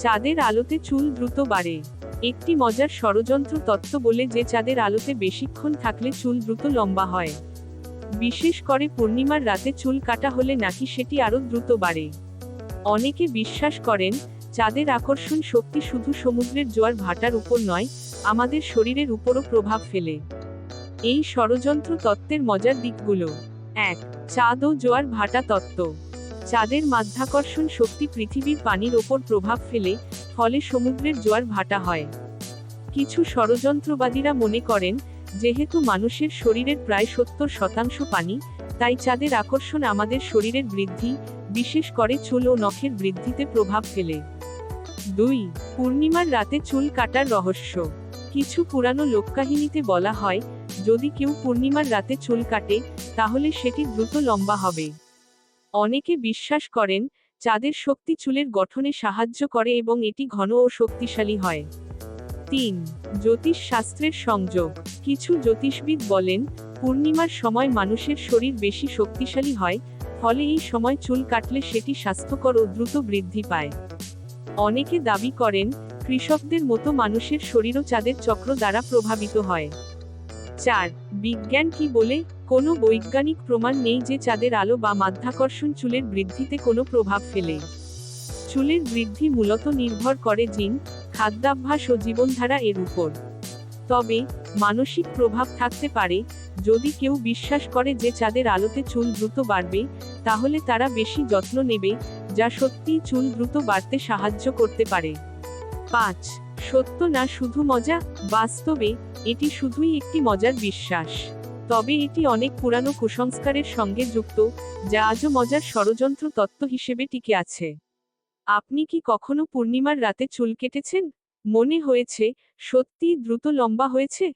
চাঁদের আলোতে চুল দ্রুত বাড়ে। একটি মজার ষড়যন্ত্র তত্ত্ব বলে যে চাঁদের আলোতে বেশিক্ষণ থাকলে চুল দ্রুত লম্বা হয়। বিশেষ করে পূর্ণিমার রাতে চুল কাটা হলে নাকি সেটি আরও দ্রুত বাড়ে। অনেকে বিশ্বাস করেন, চাঁদের আকর্ষণ শক্তি শুধু সমুদ্রের জোয়ার ভাটার উপর নয়, আমাদের শরীরের উপরও প্রভাব ফেলে। এই ষড়যন্ত্র তত্ত্বের মজার দিকগুলো। এক, চাঁদ ও জোয়ার ভাটা তত্ত্ব। চাঁদের মাধ্যাকর্ষণ শক্তি পৃথিবীর পানির ওপর প্রভাব ফেলে, ফলে সমুদ্রের জোয়ার ভাটা হয়। কিছু ষড়যন্ত্রবাদীরা মনে করেন, যেহেতু মানুষের শরীরের প্রায় সত্তর শতাংশ পানি, তাই চাঁদের আকর্ষণ আমাদের শরীরের বৃদ্ধি, বিশেষ করে চুল ও নখের বৃদ্ধিতে প্রভাব ফেলে। দুই, পূর্ণিমার রাতে চুল কাটার রহস্য। কিছু পুরানো লোককাহিনীতে বলা হয়, যদি কেউ পূর্ণিমার রাতে চুল কাটে, তাহলে সেটি দ্রুত লম্বা হবে। অনেকে বিশ্বাস করেন চাঁদের শক্তি চুলের গঠনে সাহায্য করে এবং এটি ঘন ও শক্তিশালী হয়। তিন জ্যোতিষ শাস্ত্রের সংযোগ। কিছু জ্যোতিষবিদ বলেন, পূর্ণিমার সময় মানুষের শরীর বেশি শক্তিশালী হয়, ফলে এই সময় চুল কাটলে সেটি স্বাস্থ্যকর ও দ্রুত বৃদ্ধি পায়। অনেকে দাবি করেন, কৃষকদের মতো মানুষের শরীরও চাঁদের চক্র দ্বারা প্রভাবিত হয়। চার, বিজ্ঞান কি বলে? কোনো বৈজ্ঞানিক প্রমাণ নেই যে চাঁদের আলো বা মাধ্যাকর্ষণ চুলের বৃদ্ধিতে কোনো প্রভাব ফেলে। চুলের বৃদ্ধি মূলত নির্ভর করে জিন, খাদ্যাভ্যাস ও জীবনধারা এর উপর। তবে, মানসিক প্রভাব থাকতে পারে, যদি কেউ বিশ্বাস করে যে চাঁদের আলোতে চুল দ্রুত বাড়বে, তাহলে তারা বেশি যত্ন নেবে, যা সত্যিই চুল দ্রুত বাড়তে সাহায্য করতে পারে। পাঁচ সত্য না শুধু মজা, বাস্তবে এটি শুধুই একটি মজার বিশ্বাস। তবে এটি অনেক পুরানো কুসংস্কারের সঙ্গে যুক্ত, যা আজও মজার ষড়যন্ত্র তত্ত্ব হিসেবে টিকে আছে। আপনি কি কখনো পূর্ণিমার রাতে চুল কেটেছেন? মনে হয়েছে, সত্যিই দ্রুত লম্বা হয়েছে?